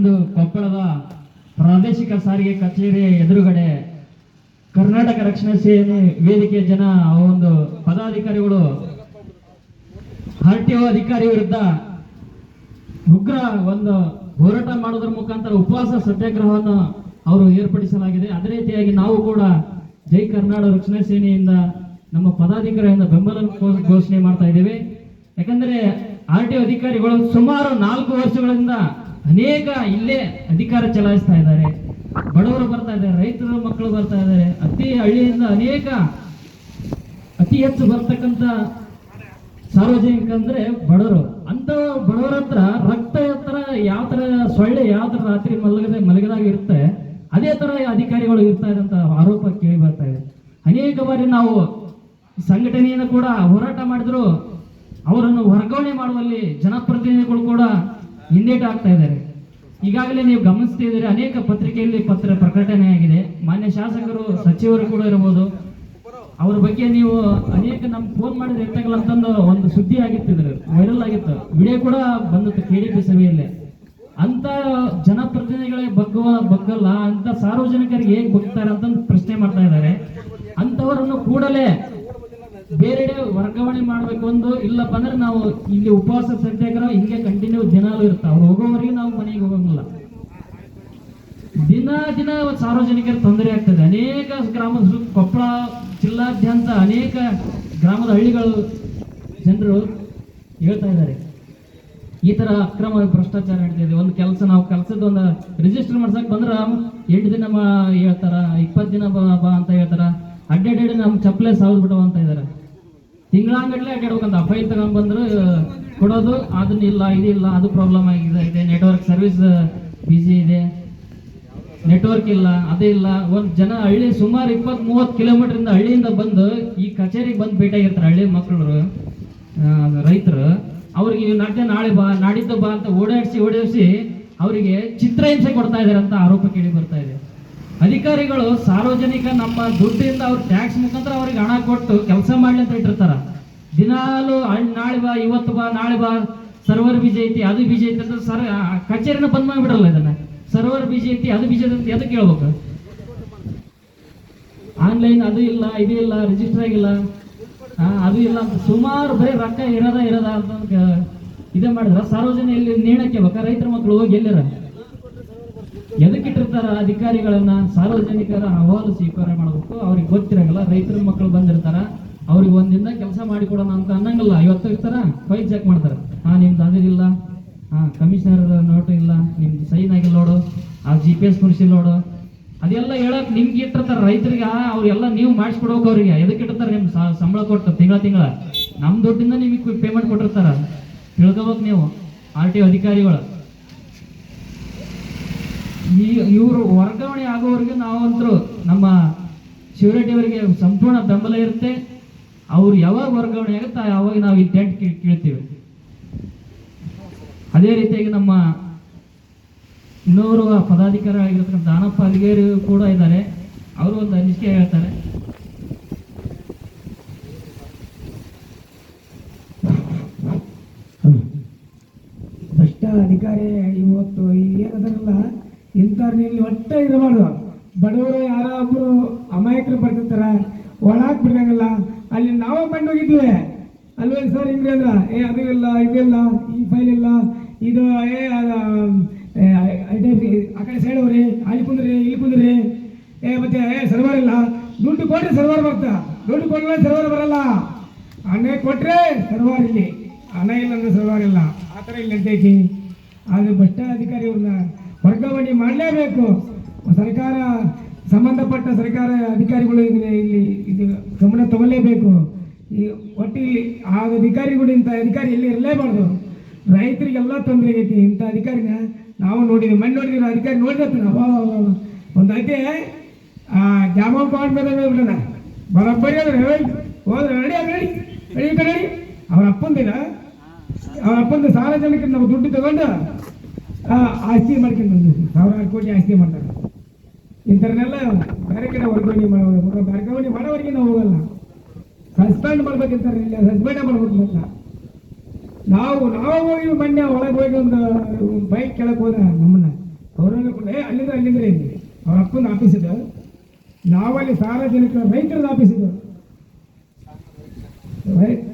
ಇಂದು ಕೊಪ್ಪಳದ ಪ್ರಾದೇಶಿಕ ಸಾರಿಗೆ ಕಚೇರಿ ಎದುರುಗಡೆ ಕರ್ನಾಟಕ ರಕ್ಷಣಾ ಸೇನೆ ವೇದಿಕೆ ಜನ ಒಂದು ಪದಾಧಿಕಾರಿಗಳು, ಆರ್ ಟಿ ಒ ಅಧಿಕಾರಿ ವಿರುದ್ಧ ಉಗ್ರ ಒಂದು ಹೋರಾಟ ಮಾಡೋದ್ರ ಮುಖಾಂತರ ಉಪವಾಸ ಸತ್ಯಾಗ್ರಹವನ್ನು ಅವರು ಏರ್ಪಡಿಸಲಾಗಿದೆ. ಅದೇ ರೀತಿಯಾಗಿ ನಾವು ಕೂಡ ಜೈ ಕರ್ನಾಟಕ ರಕ್ಷಣಾ ಸೇನೆಯಿಂದ, ನಮ್ಮ ಪದಾಧಿಕಾರಿಯಿಂದ ಬೆಂಬಲ ಘೋಷಣೆ ಮಾಡ್ತಾ ಇದ್ದೇವೆ. ಯಾಕಂದ್ರೆ ಆರ್ ಟಿ ಅಧಿಕಾರಿಗಳು ಸುಮಾರು ನಾಲ್ಕು ವರ್ಷಗಳಿಂದ ಅನೇಕ ಇಲ್ಲೇ ಅಧಿಕಾರ ಚಲಾಯಿಸ್ತಾ ಇದ್ದಾರೆ. ಬಡವರು ಬರ್ತಾ ಇದ್ದಾರೆ, ರೈತರ ಮಕ್ಕಳು ಬರ್ತಾ ಇದ್ದಾರೆ, ಅತಿ ಹಳ್ಳಿಯಿಂದ ಅನೇಕ ಅತಿ ಹೆಚ್ಚು ಬರ್ತಕ್ಕಂಥ ಸಾರ್ವಜನಿಕ ಅಂದ್ರೆ ಬಡವರು. ಅಂತ ಬಡವರ ಹತ್ರ ರಕ್ತ ಹತ್ರ ಯಾವ ತರ ಸೊಳ್ಳೆ ಯಾವ ತರ ರಾತ್ರಿ ಮಲಗದೆ ಮಲಗದಾಗ ಇರುತ್ತೆ, ಅದೇ ತರ ಅಧಿಕಾರಿಗಳು ಇರ್ತಾ ಇದೆ ಅಂತ ಆರೋಪ ಕೇಳಿ ಬರ್ತಾ ಇದೆ. ಅನೇಕ ಬಾರಿ ನಾವು ಸಂಘಟನೆಯನ್ನು ಕೂಡ ಹೋರಾಟ ಮಾಡಿದ್ರು. ಅವರನ್ನು ವರ್ಗಾವಣೆ ಮಾಡುವಲ್ಲಿ ಜನಪ್ರತಿನಿಧಿಗಳು ಕೂಡ ಹಿಂದೇಟು ಆಗ್ತಾ ಇದ್ದಾರೆ. ಈಗಾಗಲೇ ನೀವು ಗಮನಿಸ್ತಿದ್ದೀರಿ ಅನೇಕ ಪತ್ರಿಕೆಯಲ್ಲಿ ಪತ್ರ ಪ್ರಕಟಣೆ ಆಗಿದೆ ಮಾನ್ಯ ಶಾಸಕರು, ಸಚಿವರು ಕೂಡ ಇರಬಹುದು ಅವ್ರ ಬಗ್ಗೆ ನೀವು ಅನೇಕ ನಮ್ಗೆ ಫೋನ್ ಮಾಡಿದ್ರೆ ಎತ್ತಾಗಲ್ಲ ಅಂತಂದು ಒಂದು ಸುದ್ದಿ ಆಗಿತ್ತು ಇದ್ರ ವೈರಲ್ ಆಗಿತ್ತು. ವಿಡಿಯೋ ಕೂಡ ಬಂದಿತ್ತು ಕೆ ಡಿ ಪಿ ಸಭೆಯಲ್ಲಿ. ಅಂತ ಜನಪ್ರತಿನಿಧಿಗಳಿಗೆ ಬಗ್ಗುವ ಬಗ್ಗಲ್ಲ, ಅಂತ ಸಾರ್ವಜನಿಕರಿಗೆ ಹೇಗೆ ಬಗ್ತಾರೆ ಅಂತಂದು ಪ್ರಶ್ನೆ ಮಾಡ್ತಾ ಇದ್ದಾರೆ. ಅಂತವರನ್ನು ಕೂಡಲೇ ಬೇರೆಡೆ ವರ್ಗಾವಣೆ ಮಾಡ್ಬೇಕು ಒಂದು ಇಲ್ಲಪ್ಪ ಅಂದ್ರೆ ನಾವು ಇಲ್ಲಿ ಉಪವಾಸ ಸತ್ಯಾಗ್ರಹ ಹಿಂಗೆ ಕಂಟಿನ್ಯೂ ದಿನಾಲು ಇರ್ತಾವ. ಹೋಗೋವರೆಗೆ ನಾವು ಮನೆಗೆ ಹೋಗಂಗಿಲ್ಲ. ದಿನ ದಿನ ಸಾರ್ವಜನಿಕರ ತೊಂದರೆ ಆಗ್ತದೆ. ಅನೇಕ ಗ್ರಾಮದ ಕೊಪ್ಪಳ ಜಿಲ್ಲಾದ್ಯಂತ ಅನೇಕ ಗ್ರಾಮದ ಹಳ್ಳಿಗಳು ಜನರು ಹೇಳ್ತಾ ಇದ್ದಾರೆ. ಈ ತರ ಅಕ್ರಮ ಭ್ರಷ್ಟಾಚಾರ ನಡೀತಿದೆ ಒಂದು ಕೆಲಸ ನಾವು ಕೆಲಸದ ಒಂದು ರಿಜಿಸ್ಟರ್ ಮಾಡ್ಸಕ್ ಬಂದ್ರ ಎಂಟು ದಿನ ಹೇಳ್ತಾರ ಇಪ್ಪತ್ತು ದಿನ ಬಾ ಅಂತ ಹೇಳ್ತಾರ. ಅಡ್ಡಾಡಿ ನಮ್ಮ ಚಪ್ಪಲೆ ಸಾವ್ದು ಬಿಡವ ಅಂತ ಇದಾರೆ. ತಿಂಗಳಾಂಗಟ್ಲೆ ಅಡ್ಡಾಡ್ಬೇಕಂತ ಫೈಲ್ ತಗೊಂಡ್ ಬಂದ್ರು ಕೊಡೋದು, ಅದನ್ನ ಇಲ್ಲ ಇದಿಲ್ಲ ಅದು ಪ್ರಾಬ್ಲಮ್ ಆಗಿದೆ, ಇದೆ ನೆಟ್ವರ್ಕ್ ಸರ್ವಿಸ್ ಬಿಸಿ ಇದೆ. ನೆಟ್ವರ್ಕ್ ಇಲ್ಲ, ಅದೇ ಇಲ್ಲ. ಒಂದು ಜನ ಹಳ್ಳಿ ಸುಮಾರು ಇಪ್ಪತ್ ಮೂವತ್ ಕಿಲೋಮೀಟರ್ ಇಂದ ಹಳ್ಳಿಯಿಂದ ಬಂದು ಈ ಕಚೇರಿಗೆ ಬಂದು ಭೇಟಿಯಾಗಿರ್ತಾರೆ ಹಳ್ಳಿ ಮಕ್ಕಳು ರೈತರು. ಅವ್ರಿಗೆ ನಾಡ್ದೆ ನಾಳೆ ಬಾ, ನಾಡಿದ್ದು ಬಾ ಅಂತ ಓಡಾಡಿಸಿ ಓಡಾಡಿಸಿ ಅವರಿಗೆ ಚಿತ್ರಹಿಂಸೆ ಕೊಡ್ತಾ ಇದ್ದಾರೆ ಅಂತ ಆರೋಪ ಕೇಳಿ ಬರ್ತಾ ಇದೆ. ಅಧಿಕಾರಿಗಳು ಸಾರ್ವಜನಿಕ ನಮ್ಮ ದುಡ್ಡಿಂದ ಅವ್ರು ಟ್ಯಾಕ್ಸ್ ಮುಖಾಂತರ ಅವ್ರಿಗೆ ಹಣ ಕೊಟ್ಟು ಕೆಲಸ ಮಾಡ್ಲಿ ಅಂತ ಇಟ್ಟಿರ್ತಾರ. ದಿನಾಲು ನಾಳೆ ಬಾ, ಇವತ್ತು ಬಾ, ನಾಳೆ ಬಾ, ಸರ್ವರ್ ಬಿಜಿ ಐತಿ, ಅದು ಬಿಜಿ ಐತಿ ಅಂತ ಸರ್ ಕಚೇರಿನ ಬಂದ್ ಮಾಡಿಬಿಡಲ್ಲ ಇದನ್ನ. ಸರ್ವರ್ ಬಿಜಿ ಐತಿ, ಅದು ಬಿಜಿ ಐತಿ ಅಂತ ಎದಕ್ಕೆ ಕೇಳ್ಬೇಕು ಆನ್ಲೈನ್ ಅದು ಇಲ್ಲ, ಇದು ಇಲ್ಲ ರಿಜಿಸ್ಟರ್ ಆಗಿಲ್ಲ. ಅದು ಇಲ್ಲ, ಸುಮಾರು ಬರೀ ರೊಕ್ಕ ಇರೋದ ಇರೋದ ಅಂತ ಇದೇ ಮಾಡಿದ್ರ ಸಾರ್ವಜನಿಕ ನೇಣಕ್ಕೆ ಬೇಕಾ? ರೈತರ ಮಕ್ಕಳು ಹೋಗಿ ಎಲ್ಲರ? ಎದಕ್ಕಿಟ್ಟಿರ್ತಾರ ಅಧಿಕಾರಿಗಳನ್ನ ಸಾರ್ವಜನಿಕರ ಅಹವಾಲು ಸ್ವೀಕಾರ ಮಾಡಬೇಕು. ಅವ್ರಿಗೆ ಗೊತ್ತಿರಂಗಿಲ್ಲ. ರೈತರ ಮಕ್ಕಳು ಬಂದಿರ್ತಾರ. ಅವ್ರಿಗೆ ಒಂದಿನ ಕೆಲಸ ಮಾಡಿಕೊಡೋಣ ಅಂತ ಅನ್ನಂಗಿಲ್ಲ. ಇವತ್ತು ಇರ್ತಾರ ಫೈಲ್ ಚೆಕ್ ಮಾಡ್ತಾರೆ. ಹಾ ನಿಮ್ದು ಅದಿಲ್ಲ ಹಾ, ಕಮಿಷನರ್ ನೋಟು ಇಲ್ಲ. ನಿಮ್ದು ಸೈನ್ ಆಗಿಲ್ಲ ನೋಡು. ಆ ಜಿ ಪಿ ಎಸ್ ಕುರಿಸಿ ನೋಡು. ಅದೆಲ್ಲ ಹೇಳಕ್ ನಿಮ್ಗೆ ಇಟ್ಟಿರ್ತಾರ ರೈತರಿಗೆ. ಅವ್ರೆಲ್ಲ ನೀವು ಮಾಡಿಸ್ಕೊಡ್ಬೇಕು ಅವ್ರಿಗೆ. ಎದಕ್ಕೆ ಇಟ್ಟಿರ್ತಾರೆ ನಿಮ್ ಸಂಬಳ ಕೊಟ್ಟು ತಿಂಗಳ ತಿಂಗಳ. ನಮ್ಮ ದುಡ್ಡಿಂದ ನಿಮಗೆ ಪೇಮೆಂಟ್ ಕೊಟ್ಟಿರ್ತಾರ. ತಿಳ್ಕೊಬೇಕು ನೀವು. ಆರ್ ಟಿ ಅಧಿಕಾರಿಗಳು. ಈ ಇವರು ವರ್ಗಾವಣೆ ಆಗೋವರೆಗೆ ನಾವಂತರೂ ನಮ್ಮ ಶಿವರೆಡ್ಡಿ ಅವರಿಗೆ ಸಂಪೂರ್ಣ ಬೆಂಬಲ ಇರುತ್ತೆ. ಅವ್ರು ಯಾವಾಗ ವರ್ಗಾವಣೆ ಆಗುತ್ತೆ ಯಾವಾಗ ನಾವು ಈ ಟೆಂಟ್ ಕೇಳ್ತೀವಿ. ಅದೇ ರೀತಿಯಾಗಿ ನಮ್ಮ ಇನ್ನೋರ್ವ ಪದಾಧಿಕಾರಿ ಆಗಿರ್ತಕ್ಕಂಥ ದಾನಪ್ಪ ಅಲಿಗೇರಿ ಕೂಡ ಇದ್ದಾರೆ. ಅವರು ಒಂದು ಅನಿಸಿಕೆ ಹೇಳ್ತಾರೆ. ಭ್ರಷ್ಟ ಅಧಿಕಾರಿ ಇವತ್ತು ಏನದರಲ್ಲ ಇಂಥವ್ರನ್ನ ಇಲ್ಲಿ ಒಟ್ಟೆ ಇರಬಾರ್ದು. ಬಡವರು ಯಾರಾದ್ರು ಅಮಾಯಕರು ಬರ್ತಿರ್ತಾರ ಒಳಾಕ್ ಬಿಡಂಗಿಲ್ಲ ಅಲ್ಲಿ ನಾವೇ ಬಂದು ಹೋಗಿದ್ವಿ ಅಲ್ವೇ ಸರ್ ಹಿಂಗ್ರಿ ಅಂದ್ರ, ಏ, ಅದು ಇಲ್ಲ ಇದಿಲ್ಲ ಈ ಫೈಲ್ ಇಲ್ಲ. ಇದು, ಏ ಆ ಕಡೆ ಸೈಡ್ ಅಲ್ಲಿ ಕುಂದ್ರಿ, ಇಲ್ಲಿ ಕುಂದ್ರಿ. ಏ, ಮತ್ತೆ, ಏ ಸರ್ವರ್ ಇಲ್ಲ. ದುಡ್ಡು ಕೊಟ್ರೆ ಸರ್ವರ್ ಬರ್ತಾ ದುಡ್ಡು ಕೊಟ್ಟರೆ ಸರ್ವರ್ ಬರಲ್ಲ. ಹಣ ಕೊಟ್ರೆ ಸರ್ವರ್ ಇಲ್ಲಿ. ಹಣ ಇಲ್ಲ ಅಂದ್ರೆ ಸರ್ವರ್ ಇಲ್ಲ. ಆ ಥರ ಇಲ್ಲಿ ನಡ್ತೈತಿ ಆದ್ರೆ ಭ್ರಷ್ಟ ಅಧಿಕಾರಿ ಅವ್ರನ್ನ ವರ್ಗಾವಣೆ ಮಾಡಲೇಬೇಕು. ಸರ್ಕಾರ ಸಂಬಂಧಪಟ್ಟ ಸರ್ಕಾರ ಅಧಿಕಾರಿಗಳು ಇಲ್ಲಿ ಇದು ಗಮನ ತಗೊಳ್ಳೇಬೇಕು. ಈ ಒಟ್ಟು ಇಲ್ಲಿ ಆ ಅಧಿಕಾರಿಗಳು ಇಂಥ ಅಧಿಕಾರಿ ಇಲ್ಲಿ ಇರಲೇಬಾರ್ದು. ರೈತರಿಗೆಲ್ಲ ತೊಂದರೆ ಐತಿ. ಇಂಥ ಅಧಿಕಾರಿನ ನಾವು ನೋಡಿದ್ವಿ. ಮಣ್ಣು ನೋಡಿದ್ವಿ. ಅಧಿಕಾರಿ ನೋಡಿದ್ರೆ ನಾವು. ಒಂದು ಐತೆ ಆ ಜಾಮ ಪಾಯಿಂಟ್ ಮೇಲೆ ಬಿಡೋಣ ಬರೋಬ್ಬರಿ ಅಂದ್ರೆ ಹೇಳಿ. ಹೋದ್ರೆ ರೆಡಿ ರೆಡಿ ರೆಡಿ ಅಂತ ಕಡೆ ರೆಡಿ ಅವ್ರ ಅಪ್ಪಂದಿನ ಅವ್ರ ಅಪ್ಪಂದು ಸಾರ್ವಜನಿಕರು ನಾವು ದುಡ್ಡು ತಗೊಂಡು ಆಸ್ತಿ ಮಾಡ್ಕೊಂಡು ಬಂದಿದ್ವಿ ಸಾವಿರಾರು ಕೋಟಿ ಆಸ್ತಿ ಮಾಡ್ತಾರೆ. ಇಂಥವ್ರನ್ನೆಲ್ಲ ಬೇರೆ ಕಡೆ ವರ್ಗಾವಣೆ ಮಾಡೋದು ವರ್ಗಾವಣೆ ಮಾಡೋವರೆಗೆ ನಾವು ಹೋಗಲ್ಲ. ಸಸ್ಪೆಂಡ್ ಮಾಡ್ಬೇಕಂತಾರೆ ಇಲ್ಲ. ಸಸ್ಪೆಂಡ್ ಮಾಡ್ಬೇಕು ಮತ್ತೆ ನಾವು ನಾವು ಹೋಗಿ ಮೊನ್ನೆ ಒಳಗೆ ಹೋಗಿ ಒಂದು ಬೈಕ್ ಕೆಳಗೆ ಹೋದ ನಮ್ಮನ್ನ ಅವ್ರನ್ನ ಕೂಡ ಏ, ಅಲ್ಲಿಂದ್ರೆ ಅಲ್ಲಿಂದ್ರೆ ಇಲ್ಲಿ. ಅವ್ರ ಅಪ್ಪನ ಆಫೀಸ್ ಇದೆ. ನಾವಲ್ಲಿ ಸಾರ್ವಜನಿಕ ರೈತರದ ಆಫೀಸ್ ಇದೆ. ರೈಟ್